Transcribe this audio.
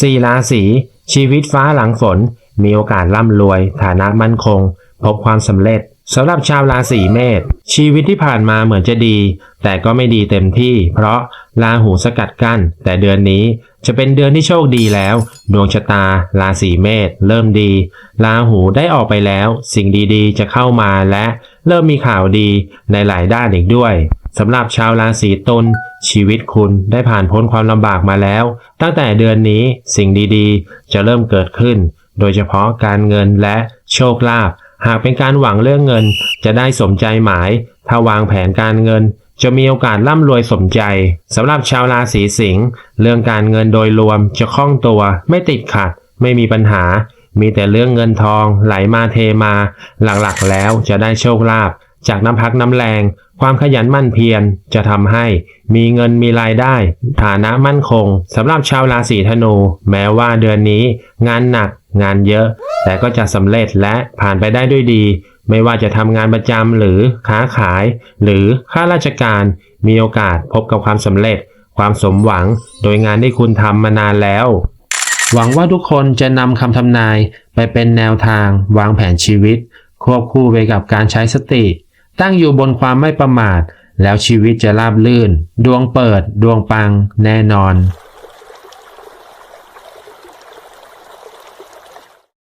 สี่ราศีชีวิตฟ้าหลังฝน มีโอกาสร่ำรวย ฐานะมั่นคง พบความสำเร็จสำหรับชาวราศีเมษชีวิตที่ผ่านมาเหมือนจะดี แต่ก็ไม่ดีเต็มที่ เพราะราหูสกัดกั้น แต่เดือนนี้จะเป็นเดือนที่โชคดีแล้ว ดวงชะตา ราศีเมษเริ่มดี ราหูได้ออกไปแล้ว สิ่งดีๆ จะเข้ามาและเริ่มมีข่าวดีในหลายด้านอีกด้วย สำหรับชาวราศีตุลชีวิตคุณได้ผ่านพ้นความลำบากมาแล้ว ตั้งแต่เดือนนี้สิ่งดีๆ จะเริ่มเกิดขึ้น โดยเฉพาะการเงินและโชคลาภหากเป็นการหวังเรื่องเงิน จะได้สมใจหมาย ถ้าวางแผนการเงิน จะมีโอกาสร่ำรวยสมใจสำหรับชาวราศีสิงห์เรื่องการเงินโดยรวมจะคล่องตัว ไม่ติดขัด ไม่มีปัญหา มีแต่เรื่องเงินทองไหลมาเทมา หลักๆแล้วจะได้โชคลาภจากน้ำพักน้ำแรง ความขยันมั่นเพียรจะทำให้มีเงินมีรายได้ ฐานะมั่นคงสำหรับชาวราศีธนู แม้ว่าเดือนนี้ งานหนัก งานเยอะ แต่ก็จะสำเร็จและผ่านไปได้ด้วยดี ไม่ว่าจะทำงานประจำหรือค้าขาย หรือข้าราชการ มีโอกาสพบกับความสำเร็จ ความสมหวัง โดยงานที่คุณทำมานานแล้ว หวังว่าทุกคนจะนำคำทำนายไปเป็นแนวทาง วางแผนชีวิต ควบคู่ไปกับการใช้สติ ตั้งอยู่บนความไม่ประมาท แล้วชีวิตจะราบลื่น ดวงเปิด ดวงปัง แน่นอน